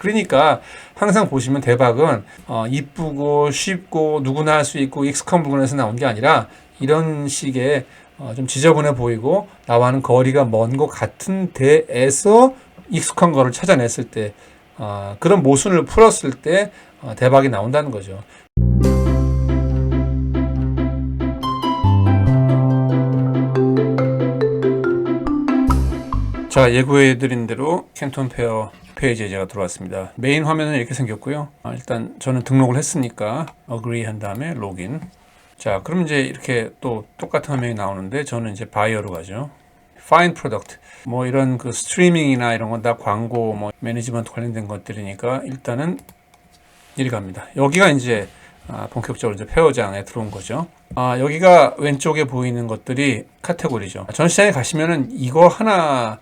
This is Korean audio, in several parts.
그러니까 항상 보시면 대박은 어, 이쁘고 쉽고 누구나 할 수 있고 익숙한 부분에서 나온 게 아니라 이런 식의 어, 좀 지저분해 보이고 나와는 거리가 먼 것 같은 데에서 익숙한 거를 찾아냈을 때 어, 그런 모순을 풀었을 때 어, 대박이 나온다는 거죠. 자 예고해드린 대로 캔톤 페어 페이지에 제가 들어왔습니다. 메인 화면은 이렇게 생겼고요. 아, 일단 저는 등록을 했으니까 agree 한 다음에 로긴. 자 그럼 이제 이렇게 또 똑같은 화면이 나오는데 저는 이제 바이어로 가죠. Find Product 뭐 이런 그 스트리밍이나 이런 건 다 광고 뭐 매니지먼트 관련된 것들이니까 일단은 이리 갑니다. 여기가 이제 아, 본격적으로 이제 페어장에 들어온 거죠. 아, 여기가 왼쪽에 보이는 것들이 카테고리죠. 전시장에 가시면은 이거 하나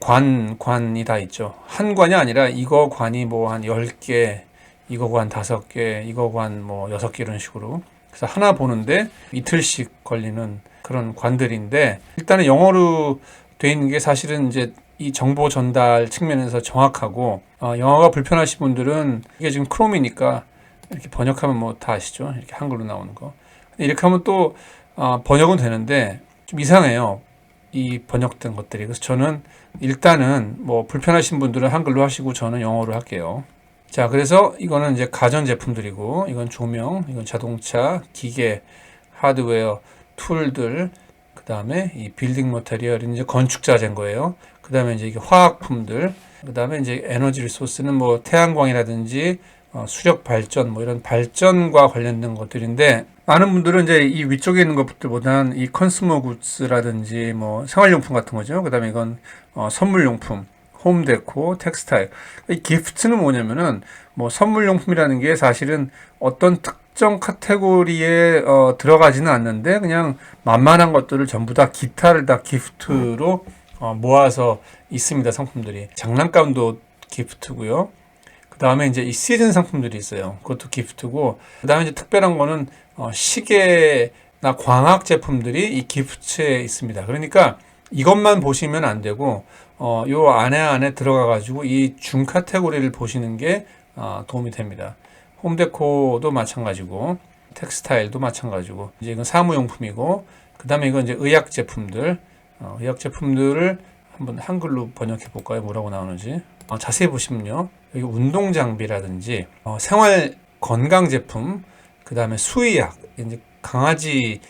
관, 관이 다 있죠. 한 관이 아니라 이거 관이 뭐 한 10개, 이거 관 5개, 이거 관뭐 6개 이런 식으로. 그래서 하나 보는데 이틀씩 걸리는 그런 관들인데 일단은 영어로 돼 있는 게 사실은 이제 이 정보 전달 측면에서 정확하고 어, 영어가 불편하신 분들은 이게 지금 크롬이니까 이렇게 번역하면 뭐 다 아시죠? 이렇게 한글로 나오는 거. 이렇게 하면 또 어, 번역은 되는데 좀 이상해요. 이 번역된 것들이. 그래서 저는 일단은 뭐 불편하신 분들은 한글로 하시고 저는 영어로 할게요. 자, 그래서 이거는 이제 가전 제품들이고 이건 조명, 이건 자동차, 기계, 하드웨어, 툴들, 그 다음에 이 빌딩 모터리얼은 이제 건축 자재인 거예요. 그 다음에 이제 이게 화학품들, 그 다음에 이제 에너지 리소스는 뭐 태양광이라든지 어, 수력 발전 뭐 이런 발전과 관련된 것들인데 많은 분들은 이제 이 위쪽에 있는 것들보다는 이 컨스머 굿스라든지 뭐 생활용품 같은 거죠. 그 다음에 이건 어, 선물용품, 홈데코, 텍스타일. 이 기프트는 뭐냐면은 뭐 선물용품이라는 게 사실은 어떤 특정 카테고리에 어, 들어가지는 않는데 그냥 만만한 것들을 전부 다 기타를 다 기프트로 어, 모아서 있습니다 상품들이 장난감도 기프트고요. 그 다음에 이제 이 시즌 상품들이 있어요. 그것도 기프트고, 그 다음에 이제 특별한 거는 어, 시계나 광학 제품들이 이 기프트에 있습니다. 그러니까 이것만 보시면 안 되고, 어, 요 안에 안에 들어가 가지고 이 중 카테고리를 보시는 게 어, 도움이 됩니다. 홈데코도 마찬가지고, 텍스타일도 마찬가지고, 이제 이건 사무용품이고, 그 다음에 이건 이제 의약 제품들, 어, 의약 제품들을 한번 한글로 번역해 볼까요? 뭐라고 나오는지. 어, 자세히 보시면요. 여기 운동 장비라든지 어, 생활 건강 제품, 그 다음에 수의약, 이제 강아지,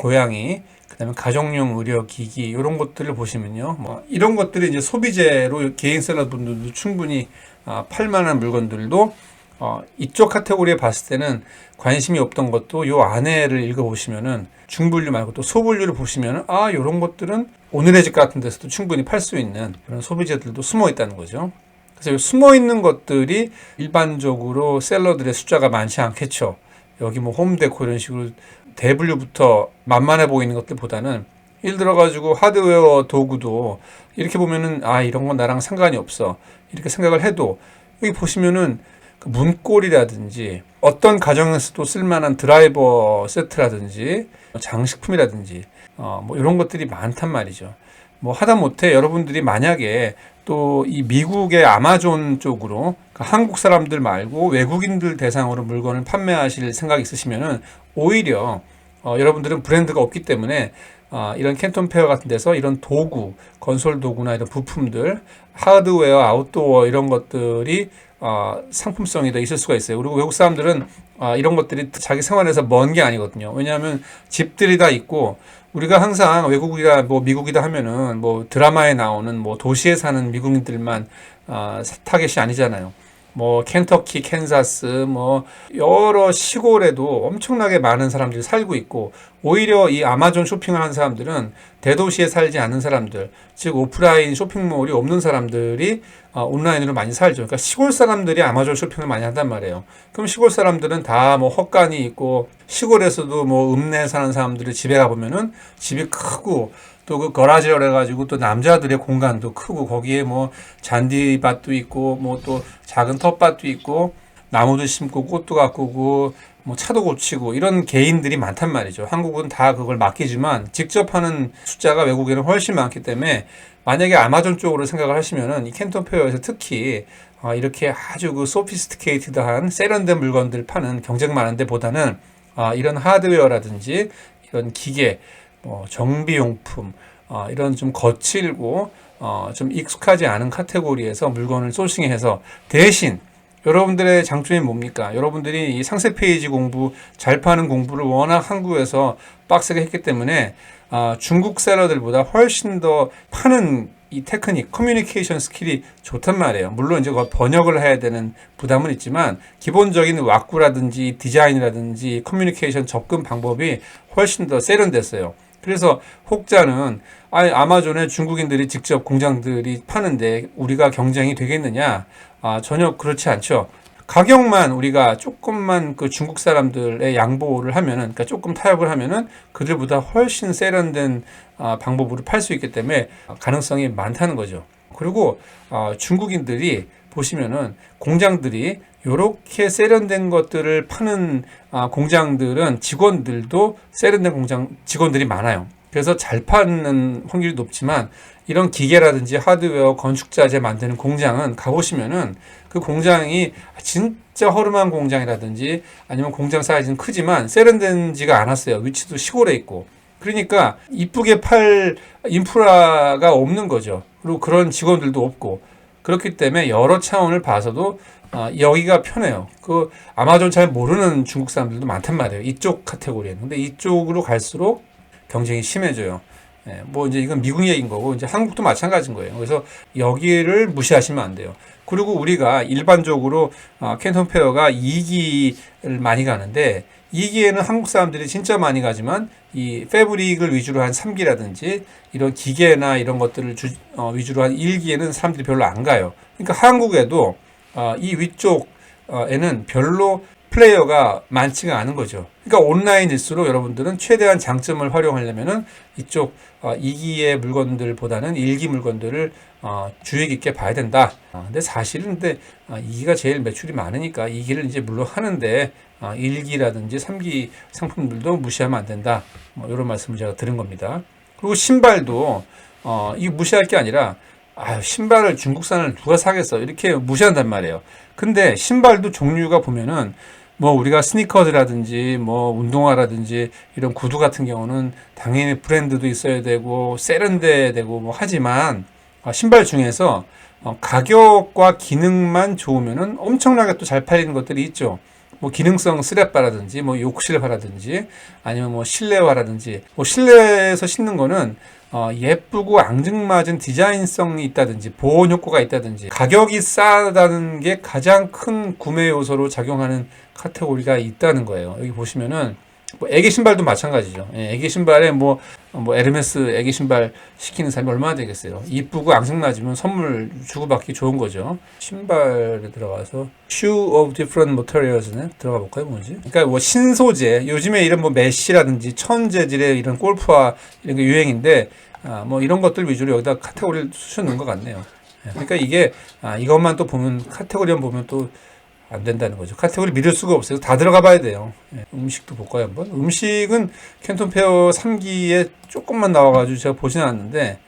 고양이, 그 다음에 가정용 의료 기기 이런 것들을 보시면요. 뭐 이런 것들이 이제 소비재로 개인 셀러분들도 충분히 아, 팔만한 물건들도 어, 이쪽 카테고리에 봤을 때는 관심이 없던 것도 요 안에를 읽어보시면은 중분류 말고 또 소분류를 보시면은 아 요런 것들은 오늘의 집 같은 데서도 충분히 팔 수 있는 그런 소비재들도 숨어 있다는 거죠. 그래서 숨어 있는 것들이 일반적으로 셀러들의 숫자가 많지 않겠죠. 여기 뭐 홈데코 이런 식으로 대분류부터 만만해 보이는 것들보다는 예를 들어 가지고 하드웨어 도구도 이렇게 보면은 아 이런 건 나랑 상관이 없어 이렇게 생각을 해도 여기 보시면은 그 문고리라든지 어떤 가정에서도 쓸만한 드라이버 세트라든지 장식품이라든지 어, 뭐 이런 것들이 많단 말이죠. 뭐 하다못해 여러분들이 만약에 또 이 미국의 아마존 쪽으로 그러니까 한국 사람들 말고 외국인들 대상으로 물건을 판매하실 생각이 있으시면은 오히려 어, 여러분들은 브랜드가 없기 때문에 어, 이런 캔톤 페어 같은 데서 이런 도구, 건설 도구나 이런 부품들, 하드웨어, 아웃도어 이런 것들이 어, 상품성이 더 있을 수가 있어요. 그리고 외국 사람들은 어, 이런 것들이 자기 생활에서 먼 게 아니거든요. 왜냐하면 집들이 다 있고 우리가 항상 외국이다 뭐 미국이다 하면은 뭐 드라마에 나오는 뭐 도시에 사는 미국인들만 어, 타겟이 아니잖아요. 뭐 켄터키, 캔사스, 뭐 여러 시골에도 엄청나게 많은 사람들이 살고 있고 오히려 이 아마존 쇼핑을 하는 사람들은 대도시에 살지 않는 사람들, 즉 오프라인 쇼핑몰이 없는 사람들이 어, 온라인으로 많이 살죠. 그러니까 시골 사람들이 아마존 쇼핑을 많이 한단 말이에요. 그럼 시골 사람들은 다 뭐 헛간이 있고 시골에서도 뭐 읍내 사는 사람들이 집에 가 보면은 집이 크고 또 그 거라지를 해가지고 또 남자들의 공간도 크고 거기에 뭐 잔디밭도 있고 뭐 또 작은 텃밭도 있고 나무도 심고 꽃도 가꾸고 뭐 차도 고치고 이런 개인들이 많단 말이죠. 한국은 다 그걸 맡기지만 직접 하는 숫자가 외국에는 훨씬 많기 때문에 만약에 아마존 쪽으로 생각을 하시면은 이 캔톤 페어에서 특히 아, 이렇게 아주 그 소피스티케이트드한 세련된 물건들 파는 경쟁 많은 데보다는 아, 이런 하드웨어라든지 이런 기계, 뭐 정비용품 어, 이런 좀 거칠고 어, 좀 익숙하지 않은 카테고리에서 물건을 소싱해서 대신 여러분들의 장점이 뭡니까? 여러분들이 이 상세 페이지 공부 잘 파는 공부를 워낙 한국에서 빡세게 했기 때문에 아, 중국 셀러들보다 훨씬 더 파는 이 테크닉, 커뮤니케이션 스킬이 좋단 말이에요. 물론 이제 번역을 해야 되는 부담은 있지만 기본적인 왁구라든지 디자인이라든지 커뮤니케이션 접근 방법이 훨씬 더 세련됐어요. 그래서 혹자는 아니 아마존에 중국인들이 직접 공장들이 파는데 우리가 경쟁이 되겠느냐? 아, 전혀 그렇지 않죠. 가격만 우리가 조금만 그 중국 사람들의 양보를 하면은, 그러니까 조금 타협을 하면은 그들보다 훨씬 세련된 아, 방법으로 팔 수 있기 때문에 가능성이 많다는 거죠. 그리고 아, 중국인들이 보시면은 공장들이 이렇게 세련된 것들을 파는 아, 공장들은 직원들도 세련된 공장 직원들이 많아요. 그래서 잘 파는 확률이 높지만 이런 기계라든지 하드웨어, 건축자재 만드는 공장은 가보시면은 그 공장이 진짜 허름한 공장이라든지 아니면 공장 사이즈는 크지만 세련된지가 않았어요. 위치도 시골에 있고. 그러니까 이쁘게 팔 인프라가 없는 거죠. 그리고 그런 직원들도 없고. 그렇기 때문에 여러 차원을 봐서도 어, 여기가 편해요. 그 아마존 잘 모르는 중국 사람들도 많단 말이에요. 이쪽 카테고리에는. 근데 이쪽으로 갈수록 경쟁이 심해져요. 예, 뭐 이제 이건 미국 얘기인 거고 이제 한국도 마찬가지인 거예요. 그래서 여기를 무시하시면 안 돼요. 그리고 우리가 일반적으로 어, 캔톤 페어가 2기를 많이 가는데 2기에는 한국 사람들이 진짜 많이 가지만 이 패브릭을 위주로 한 3기라든지 이런 기계나 이런 것들을 주, 어, 위주로 한 1기에는 사람들이 별로 안 가요. 그러니까 한국에도 어, 이 위쪽에는 별로 플레이어가 많지가 않은 거죠. 그러니까 온라인일수록 여러분들은 최대한 장점을 활용하려면은 이쪽 어, 2기의 물건들보다는 1기 물건들을 어, 주의 깊게 봐야 된다. 어, 근데 사실은 근데 어, 2기가 제일 매출이 많으니까 2기를 이제 물론 하는데 어, 1기라든지 3기 상품들도 무시하면 안 된다. 뭐 이런 말씀을 제가 드린 겁니다. 그리고 신발도 어, 이 무시할 게 아니라 아, 신발을 중국산을 누가 사겠어? 이렇게 무시한단 말이에요. 근데 신발도 종류가 보면은 뭐 우리가 스니커즈라든지 뭐 운동화라든지 이런 구두 같은 경우는 당연히 브랜드도 있어야 되고 세련돼야 되고 뭐 하지만 어, 신발 중에서 어, 가격과 기능만 좋으면은 엄청나게 또 잘 팔리는 것들이 있죠. 뭐 기능성 스레바라든지 뭐 욕실화라든지 아니면 뭐 실내화라든지 뭐 실내에서 신는 거는 어, 예쁘고 앙증맞은 디자인성이 있다든지 보온 효과가 있다든지 가격이 싸다는 게 가장 큰 구매 요소로 작용하는 카테고리가 있다는 거예요. 여기 보시면은 뭐 애기 신발도 마찬가지죠. 예, 애기 신발에 뭐, 뭐 에르메스 애기 신발 시키는 사람이 얼마나 되겠어요. 이쁘고 앙증맞으면 선물 주고받기 좋은 거죠. 신발에 들어가서 shoe of different materials네 들어가 볼까요, 뭐지? 그러니까 뭐 신소재, 요즘에 이런 뭐 메쉬라든지 천재질의 이런 골프화 이런 게 유행인데 아, 뭐 이런 것들 위주로 여기다 카테고리를 쑤셔 놓은 것 같네요. 예, 그러니까 이게 아, 이것만 또 보면 카테고리만 보면 또 안 된다는 거죠. 카테고리 믿을 수가 없어요. 다 들어가 봐야 돼요. 예, 음식도 볼까요, 한번? 음식은 캔톤 페어 3기에 조금만 나와가지고 제가 보진 않았는데,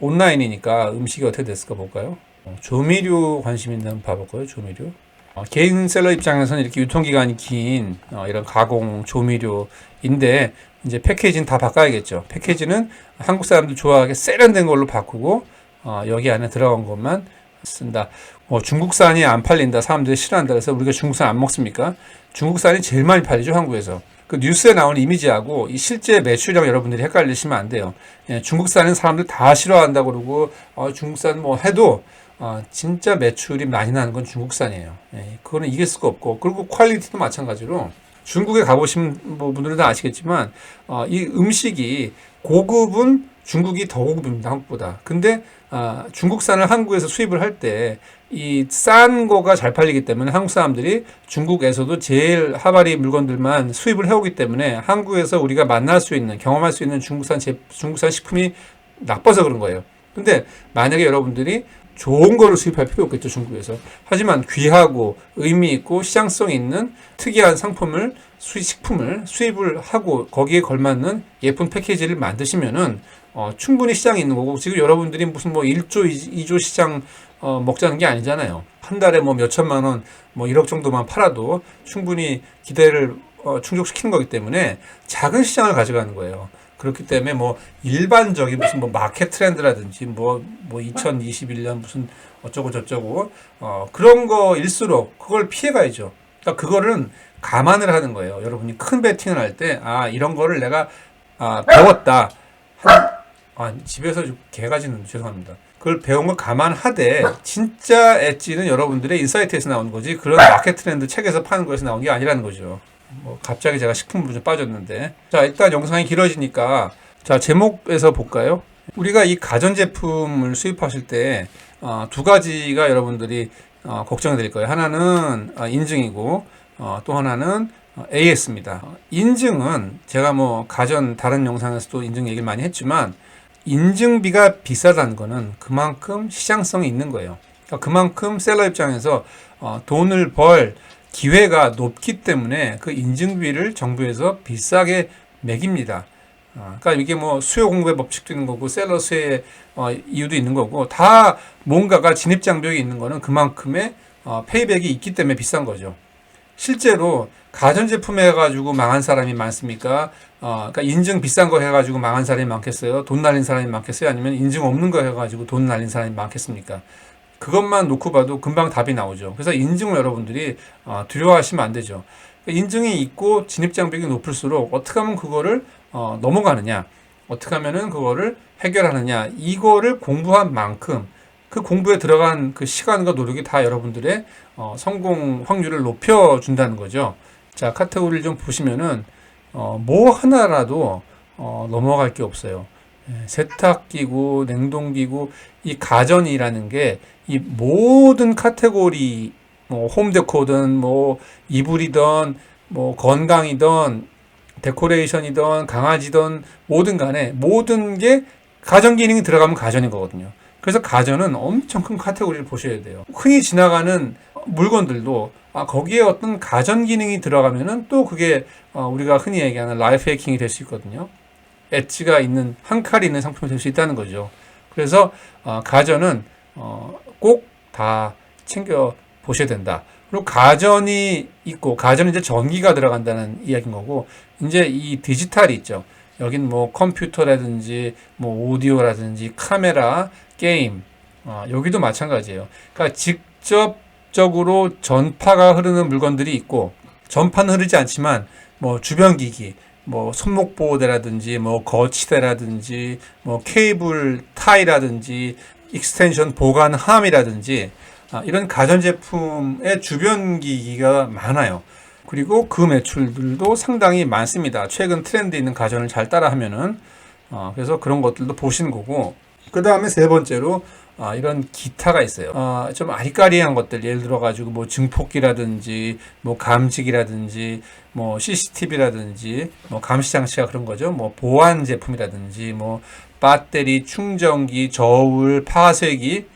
온라인이니까 음식이 어떻게 됐을까 볼까요? 어, 조미료 관심 있는 봐볼까요, 조미료? 어, 개인 셀러 입장에서는 이렇게 유통기간이 긴 어, 이런 가공 조미료인데, 이제 패키지는 다 바꿔야겠죠. 패키지는 한국 사람들 좋아하게 세련된 걸로 바꾸고, 어, 여기 안에 들어간 것만 쓴다. 어, 중국산이 안 팔린다. 사람들이 싫어한다. 그래서 우리가 중국산 안 먹습니까? 중국산이 제일 많이 팔리죠, 한국에서. 그 뉴스에 나오는 이미지하고 이 실제 매출량 여러분들이 헷갈리시면 안 돼요. 예, 중국산은 사람들 다 싫어한다 그러고 어, 중국산 뭐 해도 어, 진짜 매출이 많이 나는 건 중국산이에요. 예, 그거는 이길 수가 없고 그리고 퀄리티도 마찬가지로 중국에 가보신 뭐 분들은 다 아시겠지만 어, 이 음식이 고급은 중국이 더 고급입니다 한국보다. 근데 아, 중국산을 한국에서 수입을 할 때 이 싼 거가 잘 팔리기 때문에 한국 사람들이 중국에서도 제일 하바리 물건들만 수입을 해오기 때문에 한국에서 우리가 만날 수 있는 경험할 수 있는 중국산 제, 중국산 식품이 나빠서 그런 거예요. 근데 만약에 여러분들이 좋은 거를 수입할 필요 없겠죠 중국에서 하지만 귀하고 의미 있고 시장성 있는 특이한 상품을 수입 식품을 수입을 하고 거기에 걸맞는 예쁜 패키지를 만드시면은 어, 충분히 시장이 있는 거고 지금 여러분들이 무슨 뭐 1조 2조 시장 어, 먹자는 게 아니잖아요 한 달에 뭐 몇천만 원 뭐 1억 정도만 팔아도 충분히 기대를 어, 충족시키는 거기 때문에 작은 시장을 가져가는 거예요. 그렇기 때문에 뭐 일반적인 무슨 뭐 마켓 트렌드라든지 뭐뭐 2021년 무슨 어쩌고 저쩌고 어 그런 거일수록 그걸 피해 가야죠. 그러니까 그거는 감안을 하는 거예요. 여러분이 큰 베팅을 할 때 아 이런 거를 내가 아 배웠다. 한, 아 집에서 좀 개가 짖는 죄송합니다. 그걸 배운 걸 감안하되 진짜 엣지는 여러분들의 인사이트에서 나오는 거지 그런 마켓 트렌드 책에서 파는 거에서 나온 게 아니라는 거죠. 뭐 갑자기 제가 식품으로 좀 빠졌는데 자 일단 영상이 길어지니까 자 제목에서 볼까요? 우리가 이 가전 제품을 수입하실 때 어, 두 가지가 여러분들이 어, 걱정이 될 거예요. 하나는 어, 인증이고 어, 또 하나는 어, AS입니다. 인증은 제가 뭐 가전 다른 영상에서도 인증 얘기를 많이 했지만 인증비가 비싸다는 거는 그만큼 시장성이 있는 거예요. 그러니까 그만큼 셀러 입장에서 어, 돈을 벌 기회가 높기 때문에 그 인증비를 정부에서 비싸게 매깁니다. 어, 그러니까 이게 뭐 수요 공급의 법칙도 있는 거고 셀러 수의 어, 이유도 있는 거고 다 뭔가가 진입 장벽이 있는 거는 그만큼의 어, 페이백이 있기 때문에 비싼 거죠. 실제로 가전제품 해가지고 망한 사람이 많습니까? 어, 그러니까 인증 비싼 거 해가지고 망한 사람이 많겠어요? 돈 날린 사람이 많겠어요? 아니면 인증 없는 거 해가지고 돈 날린 사람이 많겠습니까? 그것만 놓고 봐도 금방 답이 나오죠. 그래서 인증을 여러분들이 어, 두려워하시면 안 되죠. 인증이 있고 진입장벽이 높을수록 어떻게 하면 그거를 어, 넘어가느냐, 어떻게 하면은 그거를 해결하느냐, 이거를 공부한 만큼 그 공부에 들어간 그 시간과 노력이 다 여러분들의 어, 성공 확률을 높여준다는 거죠. 자, 카테고리를 좀 보시면은 어, 뭐 하나라도 어, 넘어갈 게 없어요. 예, 세탁기구, 냉동기구, 이 가전이라는 게 이 모든 카테고리, 뭐 홈데코든 뭐 이불이든 뭐 건강이든 데코레이션이든 강아지든 뭐든 간에 모든 게 가전 기능이 들어가면 가전인 거거든요. 그래서 가전은 엄청 큰 카테고리를 보셔야 돼요. 흔히 지나가는 물건들도 아, 거기에 어떤 가전 기능이 들어가면은 또 그게 어, 우리가 흔히 얘기하는 라이프 해킹이 될 수 있거든요. 엣지가 있는 한 칼이 있는 상품이 될 수 있다는 거죠. 그래서 어, 가전은 어, 꼭 다 챙겨 보셔야 된다. 그리고 가전이 있고 가전은 이제 전기가 들어간다는 이야기인 거고 이제 이 디지털이 있죠. 여긴 뭐 컴퓨터라든지 뭐 오디오라든지 카메라, 게임 어, 여기도 마찬가지예요. 그러니까 직접적으로 전파가 흐르는 물건들이 있고 전파는 흐르지 않지만 뭐 주변 기기 뭐 손목 보호대라든지 뭐 거치대라든지 뭐 케이블 타이라든지 익스텐션 보관 함이라든지 아, 이런 가전제품의 주변 기기가 많아요. 그리고 그 매출들도 상당히 많습니다. 최근 트렌드 있는 가전을 잘 따라하면은 어, 그래서 그런 것들도 보시는 거고 그 다음에 세 번째로 아, 이런 기타가 있어요. 아, 좀 아리까리한 것들 예를 들어 가지고 뭐 증폭기라든지 뭐 감지기라든지 뭐 CCTV라든지 뭐 감시 장치가 그런 거죠. 뭐 보안 제품이라든지 뭐 배터리, 충전기, 저울, 파쇄기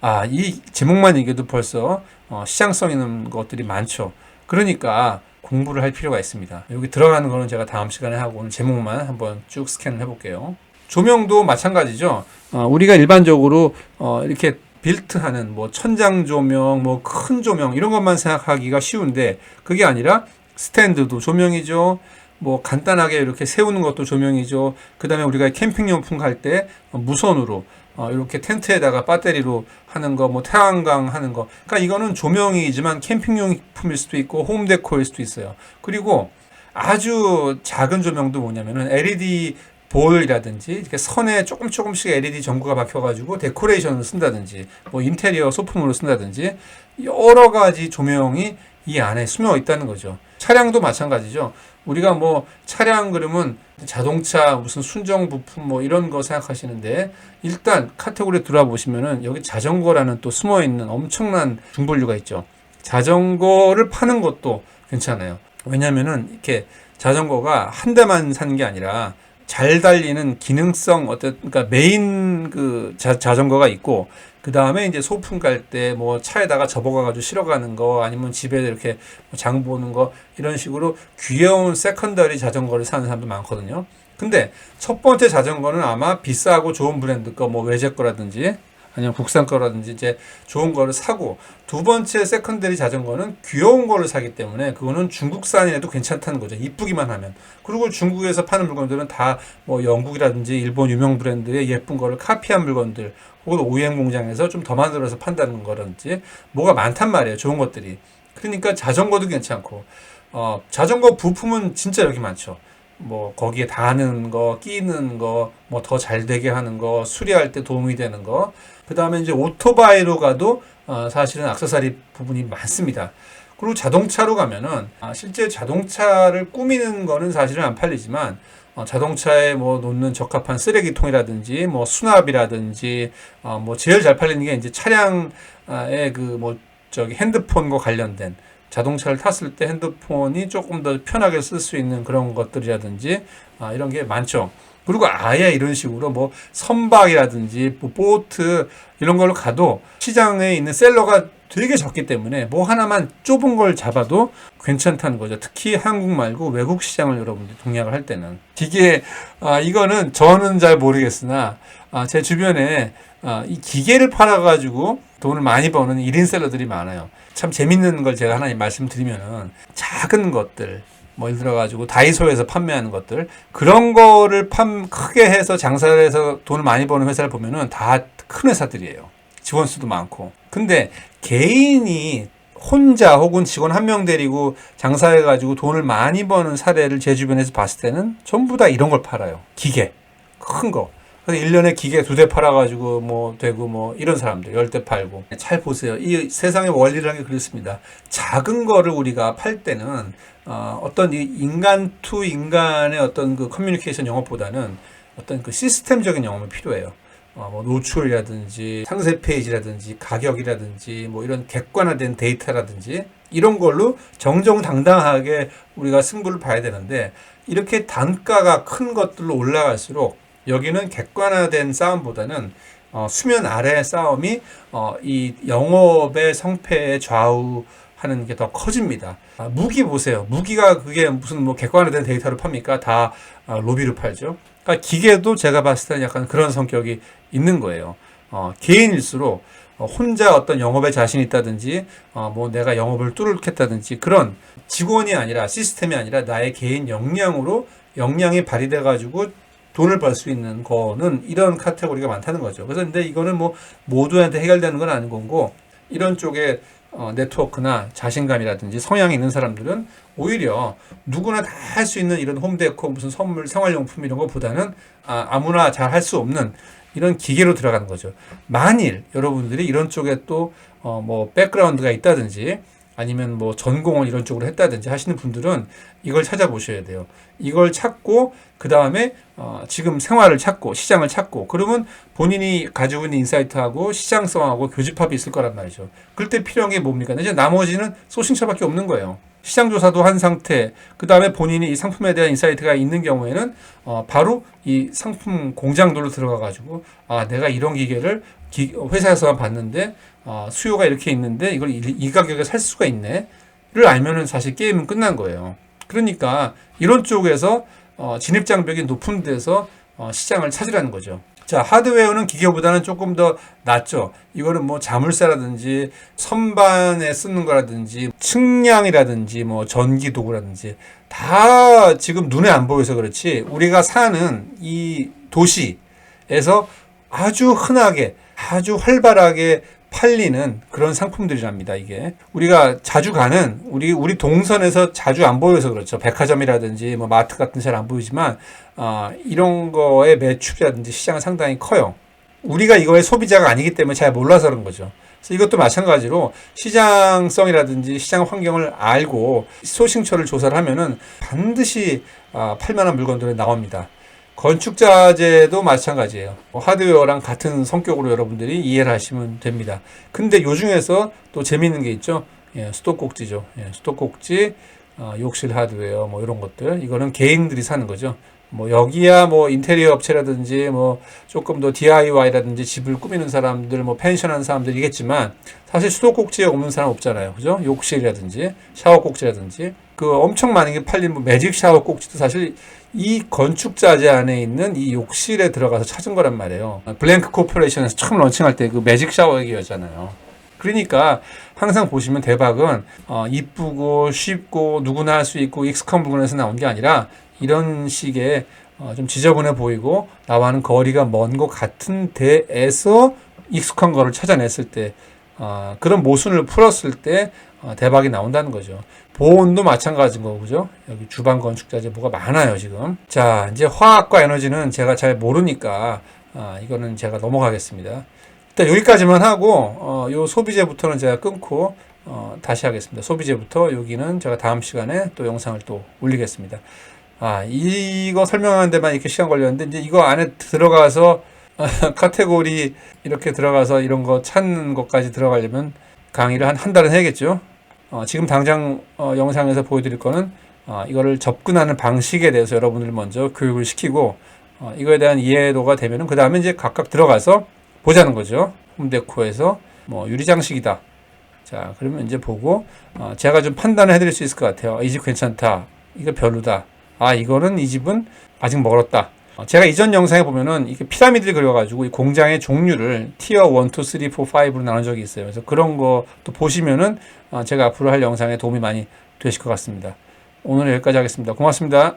아, 이 제목만 얘기해도 벌써 어, 시장성 있는 것들이 많죠. 그러니까 공부를 할 필요가 있습니다. 여기 들어가는 거는 제가 다음 시간에 하고 오늘 제목만 한번 쭉 스캔을 해볼게요. 조명도 마찬가지죠. 어, 우리가 일반적으로 어, 이렇게 빌트하는 뭐 천장 조명, 뭐 큰 조명 이런 것만 생각하기가 쉬운데 그게 아니라 스탠드도 조명이죠. 뭐 간단하게 이렇게 세우는 것도 조명이죠. 그다음에 우리가 캠핑용품 갈 때 무선으로 어, 이렇게 텐트에다가 배터리로 하는 거, 뭐 태양광 하는 거. 그러니까 이거는 조명이지만 캠핑용품일 수도 있고 홈데코일 수도 있어요. 그리고 아주 작은 조명도 뭐냐면은 LED 볼이라든지 이렇게 선에 조금 조금씩 LED 전구가 박혀가지고 데코레이션을 쓴다든지 뭐 인테리어 소품으로 쓴다든지 여러 가지 조명이 이 안에 스며 있다는 거죠. 차량도 마찬가지죠. 우리가 뭐 차량 그러면 자동차 무슨 순정 부품 뭐 이런 거 생각하시는데 일단 카테고리 들어와 보시면은 여기 자전거라는 또 숨어 있는 엄청난 중분류가 있죠. 자전거를 파는 것도 괜찮아요. 왜냐면은 이렇게 자전거가 한 대만 사는 게 아니라 잘 달리는 기능성 어떤 그러니까 메인 그 자, 자전거가 있고 그 다음에 이제 소풍 갈 때 뭐 차에다가 접어가가지고 실어가는 거 아니면 집에 이렇게 뭐장 보는 거 이런 식으로 귀여운 세컨더리 자전거를 사는 사람도 많거든요. 근데 첫 번째 자전거는 아마 비싸고 좋은 브랜드 거 뭐 외제 거라든지 아니면 국산 거라든지 이제 좋은 거를 사고 두 번째 세컨더리 자전거는 귀여운 거를 사기 때문에 그거는 중국산이라도 괜찮다는 거죠. 이쁘기만 하면. 그리고 중국에서 파는 물건들은 다 뭐 영국이라든지 일본 유명 브랜드의 예쁜 거를 카피한 물건들 혹은 OEM 공장에서 좀 더 만들어서 판다는 거라든지 뭐가 많단 말이에요. 좋은 것들이. 그러니까 자전거도 괜찮고 어, 자전거 부품은 진짜 여기 많죠. 뭐 거기에 다는 거, 끼는 거, 뭐 더 잘 되게 하는 거, 수리할 때 도움이 되는 거. 그 다음에 이제 오토바이로 가도 어, 사실은 악세사리 부분이 많습니다. 그리고 자동차로 가면은 아, 실제 자동차를 꾸미는 거는 사실은 안 팔리지만 어, 자동차에 뭐 놓는 적합한 쓰레기통이라든지 뭐 수납이라든지 어, 뭐 제일 잘 팔리는 게 이제 차량의 그 뭐 저기 핸드폰과 관련된 자동차를 탔을 때 핸드폰이 조금 더 편하게 쓸 수 있는 그런 것들이라든지 아, 이런 게 많죠. 그리고 아예 이런 식으로 뭐 선박이라든지 뭐 보트 이런 걸로 가도 시장에 있는 셀러가 되게 적기 때문에 뭐 하나만 좁은 걸 잡아도 괜찮다는 거죠. 특히 한국 말고 외국 시장을 여러분들 동약을 할 때는 기계 아, 이거는 저는 잘 모르겠으나 아, 제 주변에 아, 이 기계를 팔아 가지고 돈을 많이 버는 1인 셀러들이 많아요. 참 재밌는 걸 제가 하나 말씀드리면은 작은 것들 뭐 예를 들어 가지고 다이소에서 판매하는 것들 그런 거를 판 크게 해서 장사를 해서 돈을 많이 버는 회사를 보면은 다 큰 회사들이에요. 직원 수도 많고. 근데 개인이 혼자 혹은 직원 한 명 데리고 장사해 가지고 돈을 많이 버는 사례를 제 주변에서 봤을 때는 전부 다 이런 걸 팔아요. 기계. 큰 거. 그래서 1년에 기계 두 대 팔아가지고 뭐 되고 뭐 이런 사람들 열 대 팔고. 잘 보세요. 이 세상의 원리라는 게 그렇습니다. 작은 거를 우리가 팔 때는 어, 어떤 이 인간 투 인간의 어떤 그 커뮤니케이션 영업보다는 어떤 그 시스템적인 영업이 필요해요. 어, 뭐 노출이라든지 상세 페이지라든지 가격이라든지 뭐 이런 객관화된 데이터라든지 이런 걸로 정정당당하게 우리가 승부를 봐야 되는데 이렇게 단가가 큰 것들로 올라갈수록 여기는 객관화된 싸움보다는 어, 수면 아래 싸움이 어, 이 영업의 성패에 좌우하는 게 더 커집니다. 아, 무기 보세요. 무기가 그게 무슨 뭐 객관화된 데이터를 팝니까? 다 아, 로비로 팔죠. 그러니까 기계도 제가 봤을 때는 약간 그런 성격이 있는 거예요. 어, 개인일수록 어, 혼자 어떤 영업에 자신 있다든지 어, 뭐 내가 영업을 뚫겠다든지 그런 직원이 아니라 시스템이 아니라 나의 개인 역량으로 역량이 발휘돼 가지고 돈을 벌 수 있는 거는 이런 카테고리가 많다는 거죠. 그래서 근데 이거는 뭐 모두한테 해결되는 건 아닌 거고 이런 쪽에 어, 네트워크나 자신감이라든지 성향이 있는 사람들은 오히려 누구나 다 할 수 있는 이런 홈데코 무슨 선물 생활용품 이런 것보다는 아, 아무나 잘 할 수 없는 이런 기계로 들어가는 거죠. 만일 여러분들이 이런 쪽에 또 어, 뭐 백그라운드가 있다든지 아니면 뭐 전공을 이런 쪽으로 했다든지 하시는 분들은 이걸 찾아보셔야 돼요. 이걸 찾고 그 다음에 어, 지금 생활을 찾고 시장을 찾고 그러면 본인이 가지고 있는 인사이트하고 시장성하고 교집합이 있을 거란 말이죠. 그럴 때 필요한 게 뭡니까? 이제 나머지는 소싱처밖에 없는 거예요. 시장 조사도 한 상태, 그 다음에 본인이 이 상품에 대한 인사이트가 있는 경우에는 어, 바로 이 상품 공장들로 들어가 가지고 아 내가 이런 기계를 기, 회사에서만 봤는데 어, 수요가 이렇게 있는데 이걸 이, 이 가격에 살 수가 있네를 알면은 사실 게임은 끝난 거예요. 그러니까 이런 쪽에서 어, 진입 장벽이 높은 데서 어, 시장을 찾으라는 거죠. 자, 하드웨어는 기계보다는 조금 더 낫죠. 이거는 뭐 자물쇠라든지 선반에 쓰는 거라든지 측량이라든지 뭐 전기 도구라든지 다 지금 눈에 안 보여서 그렇지 우리가 사는 이 도시에서 아주 흔하게 아주 활발하게 팔리는 그런 상품들이랍니다. 이게 우리가 자주 가는 우리 우리 동선에서 자주 안 보여서 그렇죠. 백화점이라든지 뭐 마트 같은 잘 안 보이지만 어, 이런 거의 매출이라든지 시장은 상당히 커요. 우리가 이거의 소비자가 아니기 때문에 잘 몰라서 그런 거죠. 그래서 이것도 마찬가지로 시장성이라든지 시장 환경을 알고 소싱처를 조사를 하면은 반드시 아, 팔만한 물건들이 나옵니다. 건축자재도 마찬가지예요. 뭐 하드웨어랑 같은 성격으로 여러분들이 이해를 하시면 됩니다. 근데 요 중에서 또 재밌는 게 있죠. 예, 수도꼭지죠. 예, 수도꼭지, 어, 욕실 하드웨어 뭐 이런 것들. 이거는 개인들이 사는 거죠. 뭐 여기야 뭐 인테리어 업체라든지 뭐 조금 더 DIY라든지 집을 꾸미는 사람들 뭐 펜션하는 사람들이겠지만 사실 수도꼭 지에 없는 사람 없잖아요. 그죠? 욕실이라든지 샤워 꼭지라든지 그 엄청 많은 게 팔린 뭐 매직 샤워 꼭지도 사실 이 건축자재 안에 있는 이 욕실에 들어가서 찾은 거란 말이에요. 블랭크 코퍼레이션에서 처음 런칭할 때 그 매직 샤워 얘기였잖아요. 그러니까 항상 보시면 대박은 어, 이쁘고 쉽고 누구나 할 수 있고 익숙한 부분에서 나온 게 아니라 이런 식의 어, 좀 지저분해 보이고 나와는 거리가 먼 것 같은 데에서 익숙한 거를 찾아냈을 때 어, 그런 모순을 풀었을 때 어, 대박이 나온다는 거죠. 보온도 마찬가지인 거고 그죠? 여기 주방 건축자재 뭐가 많아요 지금. 자 이제 화학과 에너지는 제가 잘 모르니까 아, 이거는 제가 넘어가겠습니다. 일단 여기까지만 하고 어, 요 소비재부터는 제가 끊고 어, 다시 하겠습니다. 소비재부터 여기는 제가 다음 시간에 또 영상을 또 올리겠습니다. 아 이거 설명하는 데만 이렇게 시간 걸렸는데 이제 이거 안에 들어가서 카테고리 이렇게 들어가서 이런 거 찾는 것까지 들어가려면 강의를 한 한 달은 해야겠죠. 어, 지금 당장 어, 영상에서 보여드릴 거는 어, 이거를 접근하는 방식에 대해서 여러분들 먼저 교육을 시키고 어, 이거에 대한 이해도가 되면은 그 다음에 이제 각각 들어가서 보자는 거죠. 홈데코에서 뭐 유리장식이다. 자, 그러면 이제 보고 어, 제가 좀 판단을 해드릴 수 있을 것 같아요. 이 집 괜찮다. 이거 별로다. 아, 이거는 이 집은 아직 멀었다. 어, 제가 이전 영상에 보면은 이게 피라미드를 그려가지고 이 공장의 종류를 티어 1, 2, 3, 4, 5로 나눈 적이 있어요. 그래서 그런 것도 보시면은 어, 제가 앞으로 할 영상에 도움이 많이 되실 것 같습니다. 오늘 여기까지 하겠습니다. 고맙습니다.